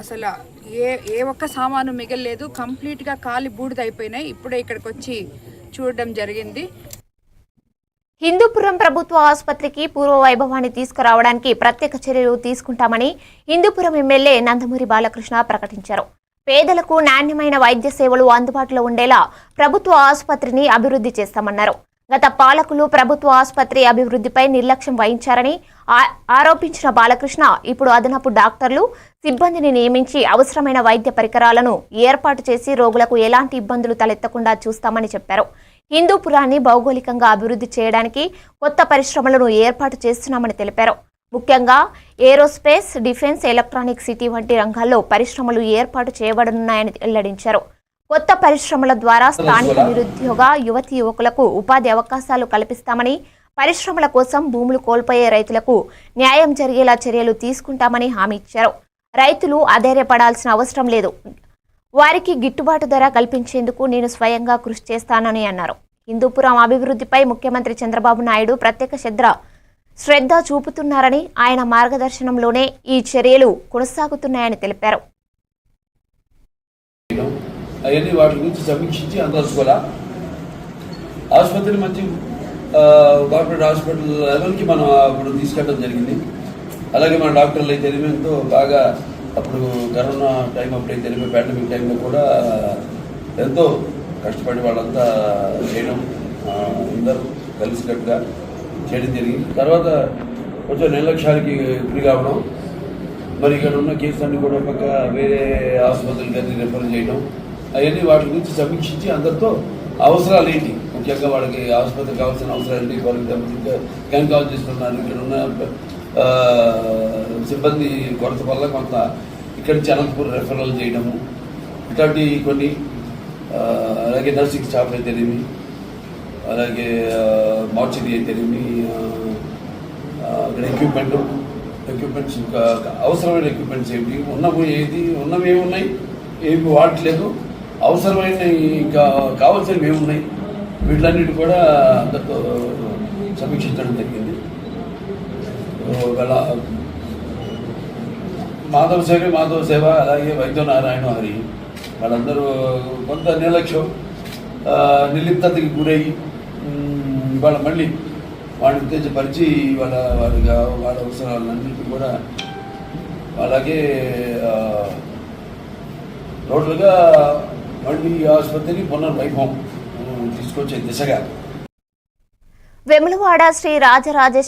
అసలు ఏ ఏ ఒక్క సామాను మిగలలేదు. కంప్లీట్గా కాలి బూడిదైపోయినాయి ఇప్పుడే ఇక్కడికి వచ్చి చూడడం జరిగింది. హిందూపురం ప్రభుత్వ ఆసుపత్రికి పూర్వ వైభవాన్ని తీసుకురావడానికి ప్రత్యేక చర్యలు తీసుకుంటామని హిందూపురం ఎమ్మెల్యే నందమూరి బాలకృష్ణ ప్రకటించారు. పేదలకు నాణ్యమైన వైద్య సేవలు అందుబాటులో ఉండేలా ప్రభుత్వ ఆసుపత్రిని అభివృద్ధి చేస్తామన్నారు. గత పాలకులు ప్రభుత్వ ఆసుపత్రి అభివృద్ధిపై నిర్లక్ష్యం వహించారని ఆరోపించిన బాలకృష్ణ ఇప్పుడు అదనపు డాక్టర్లు సిబ్బందిని నియమించి అవసరమైన వైద్య పరికరాలను ఏర్పాటు చేసి రోగులకు ఎలాంటి ఇబ్బందులు తలెత్తకుండా చూస్తామని చెప్పారు. హిందూపురాన్ని భౌగోళికంగా అభివృద్ధి చేయడానికి కొత్త పరిశ్రమలను ఏర్పాటు చేస్తున్నామని తెలిపారు. ముఖ్యంగా ఏరోస్పేస్ డిఫెన్స్ ఎలక్ట్రానిక్ సిటీ వంటి రంగాల్లో పరిశ్రమలు ఏర్పాటు చేయబడనున్నాయని వెల్లడించారు. కొత్త పరిశ్రమల ద్వారా స్థానిక నిరుద్యోగ యువతి యువకులకు ఉపాధి అవకాశాలు కల్పిస్తామని పరిశ్రమల కోసం భూములు కోల్పోయే రైతులకు న్యాయం జరిగేలా చర్యలు తీసుకుంటామని హామీ ఇచ్చారు. రైతులు అధైర్యపడాల్సిన అవసరం లేదు. వారికి గిట్టుబాటు ధర కల్పించేందుకు నేను స్వయంగా కృషి చేస్తానని అన్నారు. హిందూపురం అభివృద్ధిపై ముఖ్యమంత్రి చంద్రబాబు నాయుడు ప్రత్యేక శ్రద్ధ శ్రద్ధ చూపుతున్నారని ఆయన మార్గదర్శనంలోనే ఈ చర్యలు కొనసాగుతున్నాయని తెలిపారు. అవన్నీ వాటి గురించి సమీక్షించి అందరూ కూడా ఆసుపత్రి మంచి కార్పొరేట్ హాస్పిటల్ లెవెల్కి మనం అప్పుడు తీసుకెళ్ళడం జరిగింది. అలాగే మన డాక్టర్లు అయితే ఎంతో బాగా అప్పుడు కరోనా టైం అప్పుడైతే పాండమిక్ టైంలో కూడా ఎంతో కష్టపడి వాళ్ళంతా చేయడం అందరూ కలిసికట్టుగా చేయడం జరిగింది. తర్వాత కొంచెం నిర్లక్ష్యానికి గురి కావడం మరి ఇక్కడ ఉన్న కేసులన్నీ కూడా పక్క వేరే ఆసుపత్రులకి అన్ని రిఫర్ చేయడం అవన్నీ వాటి గురించి సమీక్షించి అందరితో అవసరాలు ఏంటి? ముఖ్యంగా వాళ్ళకి ఆసుపత్రికి కావాల్సిన అవసరాలు ఏంటి? వాళ్ళకి గన్ కాల్ ఉన్నారు. ఇక్కడ ఉన్న సిబ్బంది కొరత వల్ల కొంత ఇక్కడ నుంచి రెఫరల్ చేయడము ఇట్లాంటి కొన్ని అలాగే నర్సింగ్ స్టాఫ్ అయితేనేమి అలాగే మార్చరీ అయితేనేమి ఆ, ఇక్కడ ఎక్విప్మెంట్ ఎక్విప్మెంట్స్ అవసరమైన ఎక్విప్మెంట్స్ ఏమిటి ఉన్నవి ఏది? ఉన్నవి ఏమున్నాయి? ఏమి వాడట్లేదు. అవసరమైన ఇంకా కావాల్సినవి ఏమున్నాయి వీటిలన్నిటి కూడా అందరితో సమీక్షించడం జరిగింది. మాధవ సేవ మాధవ సేవ అలాగే వైద్యనారాయణ హరి వాళ్ళందరూ కొంత నిర్లక్ష్యం ఆ, నిర్లిప్తతకి గురయ్యి ఉమ్, ఇవాళ మళ్ళీ వాళ్ళని ఉత్తేజపరిచి వాళ్ళ వాళ్ళ వాళ్ళ అవసరాలన్నింటినీ కూడా అలాగే రోడ్లుగా టోటల్గా మళ్ళీ ఈ ఆసుపత్రిని పునర్వైభవం తీసుకొచ్చే దిశగా. వెములవాడ శ్రీ రాజరాజేశ్వర